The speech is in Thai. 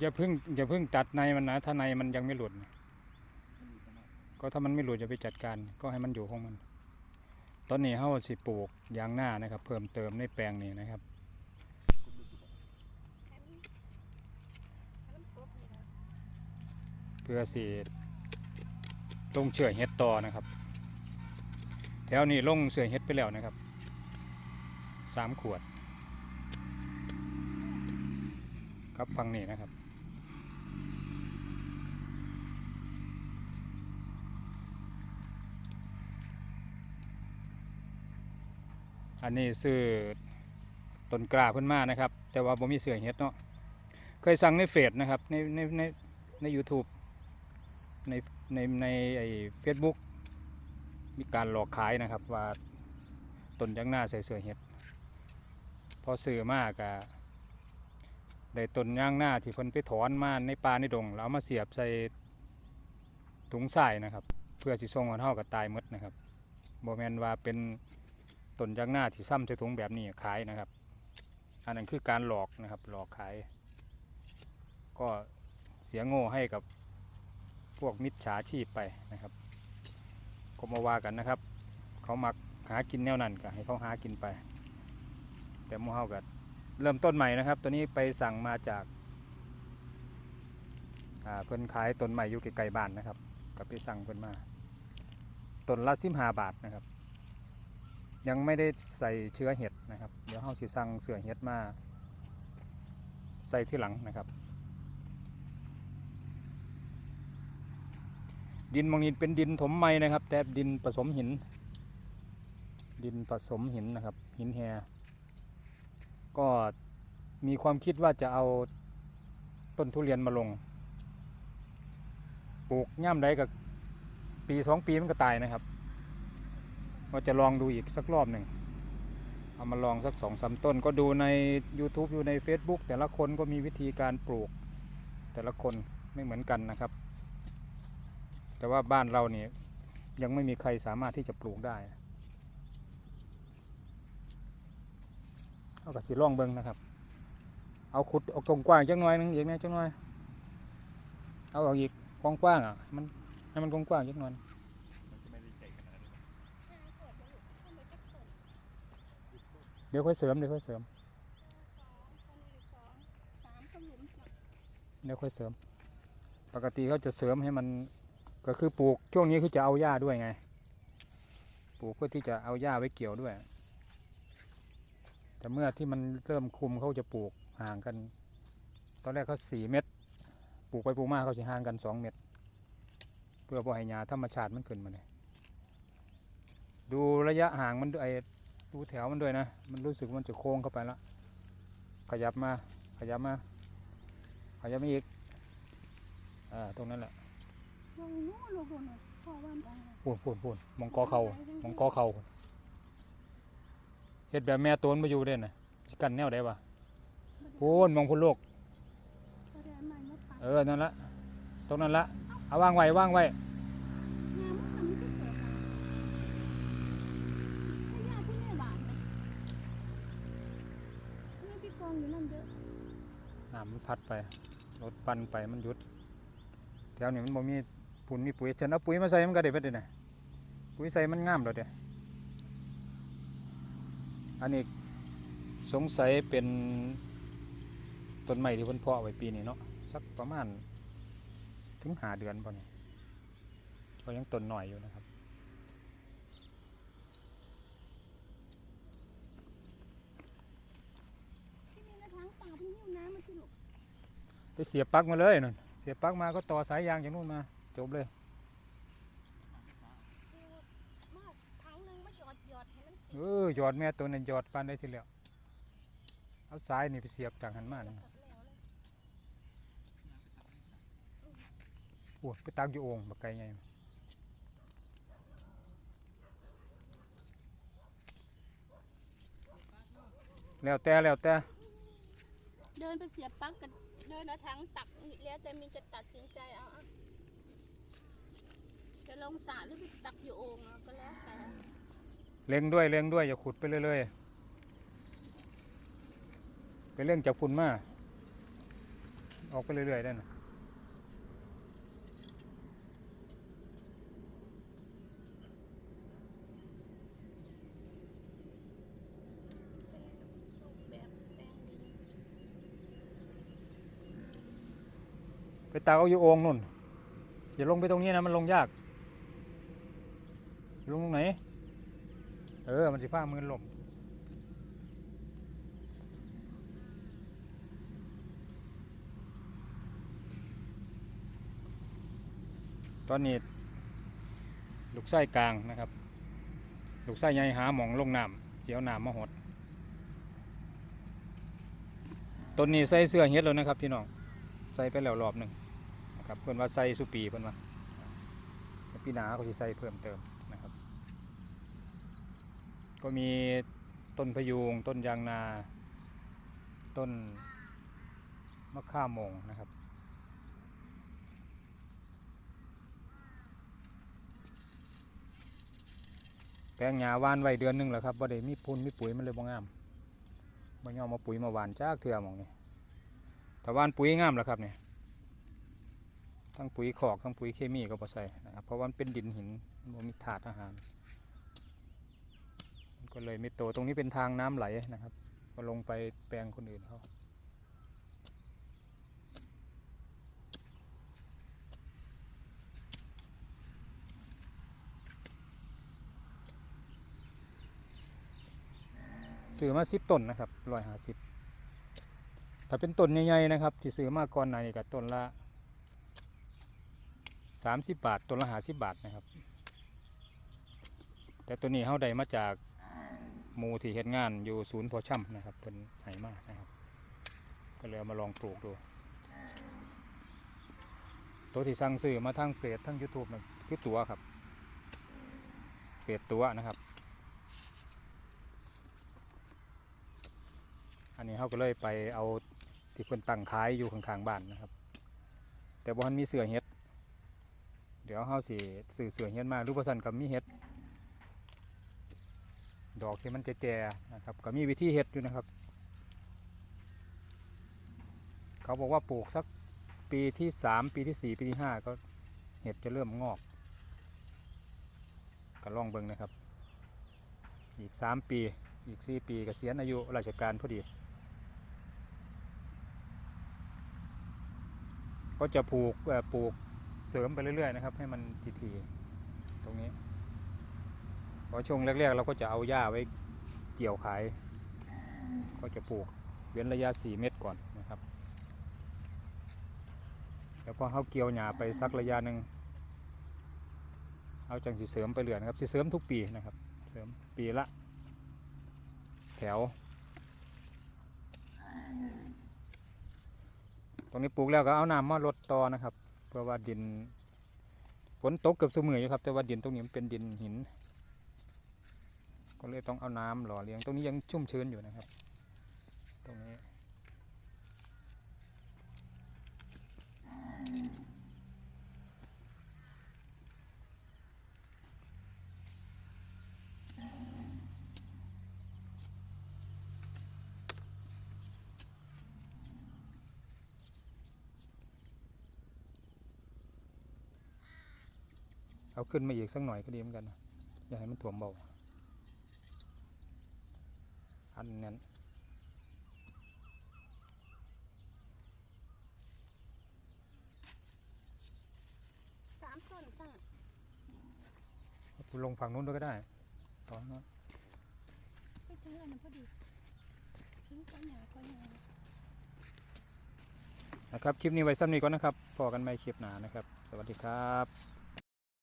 อย่าเพิ่งอย่าเพิ่งตัดในมันนะถ้าในมันยังไม่หลุด ก็ถ้ามันไม่หลุดจะไปจัดการ ก็ให้มันอยู่ของมัน ตอนนี้เฮาสิปลูกยางหน้านะครับ เพิ่มเติมในแปลงนี้นะครับเพื่อสิลงเชื่อเฮ็ดต่อนะครับ แถวนี้ลงเชื่อเฮ็ดไปแล้วนะครับสามขวด ครับฟังนี่นะครับ อันนี้ซื้อต้นกล้าเพิ่นมานะครับ แต่ว่าบ่มีเสือเฮ็ดเนาะเคยสั่งในเฟซนะครับในในในใน YouTube ในในในไอ้เฟซบุ๊กมีการหลอกขายนะครับว่าต้นยางหน้าใส่เสือเห็ดพอซื้อมากอะได้ต้นยางหน้าที่เพิ่นไปถอนมาในป่าในดงแล้วเอามาเสียบใส่ถุงทรายนะครับ เพื่อสิส่งให้เฮากับตายมดนะครับบ่แมนว่าเป็น ต้นยางหน้าที่ซ้ำใส่ถุงแบบนี้ขายนะครับ อันนั้นคือการหลอกนะครับ หลอกขาย ก็เสียโง่ให้กับพวกมิจฉาชีพไปนะครับก็มาว่ากันนะครับ เขามักหากินแนวนั้นก็ให้เขาหากินไป แต่มูเฮาก็เริ่มต้นใหม่นะครับ ตัวนี้ไปสั่งมาจากเพิ่นขายต้นใหม่อยู่ไกลๆบ้านนะครับก็ไปสั่งเพิ่นมาต้นละสิบห้าบาทนะครับ ยังไม่ได้ใส่เชื้อเห็ดนะครับ เดี๋ยวเฮาสิสั่งเสือเห็ดมา ใส่ที่หลังนะครับ ดินบางนี้เป็นดินถมไม้นะครับ แต่ดินผสมหิน ดินผสมหินนะครับ หินแฮก็มีความคิดว่าจะเอาต้นทุเรียนมาลง ปลูกย่ำใดกับปีสองปีมันก็ตายนะครับ ก็จะลองดูอีกสักรอบหนึ่งเอามาลองสักสองสามต้น ก็ดูใน YouTube อยู่ใน Facebook แต่ละคนก็มีวิธีการปลูก แต่ละคนไม่เหมือนกันนะครับ แต่ว่าบ้านเราเนี่ยยังไม่มีใครสามารถที่จะปลูกได้เอากระสีร่องเบิ้งนะครับ เอาขุดเอากว้างๆจังหน่อยหนึงอีกนะจังหน่อย เอาออกอีกกว้างๆอะมันให้มันกว้างๆจังหน่อย ดี๋ยวค่อยเสริมเดี๋ยวค่อยเสริมเดี๋ยวค่อยเสริม ปกติเขาจะเสริมให้มันก็คือปลูกช่วงนี้คือจะเอาหญ้าด้วยไง ปลูกเพื่อที่จะเอาหญ้าไว้เกี่ยวด้วย แต่เมื่อที่มันเริ่มคุมเขาจะปลูกห่างกัน ตอนแรกเขาสี่เมตร ปลูกไปปลูกมาเขาจะห่างกันสองเมตร เพื่อบ่ให้หญ้าธรรมชาติมันขึ้นมาเลยดูระยะห่างมันไอ ดูแถวมันด้วยนะ มันรู้สึกมันจะโค้งเข้าไปแล้ว ขยับมา ขยับมา ขยับมาอีก อ่า ตรงนั้นแหละลงนู้นลงบนน่ะพ่อว่ามันพูนพูนพูนมองกอเขามองกอเขาเฮ็ดแบบแม่โตนมาอยู่เด่นน่ะสิกันแนวได้ปะพูนมองพูนโลกก็ได้มันมาปักเออ นั่นละ ตรงนั้นละ เอาวางไว้วางไว้ อยู่นั่นเด้อน้ำมันพัดไป รถปั่นไปมันหยุด แถวนี้มันบ่มีปุ่นมีปุ๋ยฉันเอาปุ๋ยมาใส่มันก็ได้เพิ่นเดนะปุ๋ยใส่มันงามแล้วเด้อันนี้สงสัยเป็นต้นไม้ที่เพิ่นเพาะไว้ปีนี้เนาะสักประมาณถึงหาเดือนป่ะนี่ก็ยังต้นหน่อยอยู่นะครับ ที่นี่นะ ที่นิ้วน้ำมันสิลูกไปเสียบปลั๊กมาเลยนั่นเสียบปลั๊กมาก็ต่อสายยางจากนู่นมา จบเลยมาทางหนึงมาหยอดหยอดให้มันเออหยอดแม่ตัวนั้นหยอดปานได้ทีแล้วเอาสายนี่ไปเสียบจากหันมานี่ตัดแล้วเลยโอ้ยไปตากอยู่โอ่งบักไก่ไงแล้วแต่แล้วแต่ เดินไปเสียบปลั๊กกันเดินนะทั้งตักแล้วแต่มีจะตัดสินใจเอาอาจะลงสระหรือไปตักอยู่โอ่งเอาก็แล้วแต่เล็งด้วยเล็งด้วยอย่าขุดไปเรื่อยๆไปเร่งจากพุ่นมา ออกไปเรื่อยๆได้นะ แบบแป้งดิน ไป ตากเอาอยู่โอ่งนู่นอย่าลงไปตรงนี้นะมันลงยากลงตรงไหน เออ มันสิผ้ามือลมตอนนี้ลูกไส้กลางนะครับ ลูกไส้ใหญ่หาหมองลงน้ำเดี๋ยวน้ำมาหดต้นนี้ใส่เสื้อเฮ็ดแล้วนะครับพี่น้อง ใส่ไปแล้วรอบหนึ่ง ครับเพื่อนว่าใส่สุปีเพื่อนว่าพี่นาก็สิใส่เพิ่มเติมนะครับ ก็มีต้นพยูงต้นยางนา ต้นมะข่ามงนะครับแปลงหญ้าวานไว้เดือนหนึงแล้วครับบ่ได้มีพุ่นมีปุ๋ยมันเลยบ่งามบ่ยอมมาปุ๋ยมาหวานจากเทื่อมองนี่ถ้าหวานปุ๋ยงามแล้วครับเนี่ย ทั้งปุ๋ยขอกทั้งปุ๋ยเคมีก็บ่ใส่นะครับเพราะว่ามันเป็นดินหินมันมีถาดอาหารมันก็เลยไม่โตตรงนี้เป็นทางน้ำไหลนะครับ ก็ลงไปแปลงคนอื่นเขาซื้อมาสิบต้นนะครับร้อยห้าสิบถ้าเป็นต้นใหญ่ๆนะครับที่ซื้อมาก่อนหน้านี้ก็ต้นละ สามสิบบาทต้นละหาสิบบาทนะครับ แต่ตัวนี้เขาได้มาจากมูที่เฮ็ดงานอยู่ศูนย์พอช่ำนะครับเป็นไหมากนะครับ ก็เลยเอามาลองปลูกดู ตัวที่สั่งซื้อมาทั้งเฟซทั้ง YouTube นะคือตัวครับเฟซตัวนะครับ อันนี้เขาก็เลยไปเอาที่เพิ่นตั้งขายอยู่ข้างๆบ้านนะครับ แต่บ่ทันมีเสือเฮ็ด เดี๋ยวเขาสิซื้อเสือเฮ็ดมารือบ่ซั่นก็มีเฮ็ด ดอกที่มันแก่ๆนะครับก็มีวิธีเฮ็ดอยู่นะครับ เขาบอกว่าปลูกสักปีที่สามปีที่สี่ปีที่ห้าก็เห็ดจะเริ่มงอกก็ลองเบิ่งนะครับ อีกสามปีอีกสี่ปีกเกษียณอายุราชการพอดี ก็จะปลูกปลูก เสริมไปเรื่อยๆนะครับ ให้มันทีๆตรงนี้พราะช่วงแรกๆเราก็จะเอาหญ้าไว้เกี่ยวขาย ก็จะปลูกเว้นระยะ 4 เมตรก่อนนะครับแล้วพอเขาเกี่ยวหญ้าไปสักระยะหนึ่งเอาจังสิเสริมไปเรื่อยนะครับสิเสริมทุกปีนะครับ เสริมปีละ แถว ตรงนี้ปลูกแล้วก็เอาน้ำมาลดต่อนะครับ เพราะว่าดินฝนตกเกือบสมออยู่ครับ แต่ว่าดินตรงนี้มันเป็นดินหิน ก็เลยต้องเอาน้ำหล่อเลี้ยงตรงนี้ยังชุ่มชื้นอยู่นะครับ เอาขึ้นมาอีกสักหน่อยก็ดีเหมือนกันนะอย่าให้มันถ่วมเบาอันนั้นสามต้นค่ะลงฝั่งนู้นด้วยก็ได้ตอนนั้นไปถึงอันนั้นพอดีถึงต้นหญ้าต้นหญ้านะครับ คลิปนี้ไว้ซ้ำนี้ก่อนนะครับพอกันใหม่คลิปหน้านะครับ สวัสดีครับ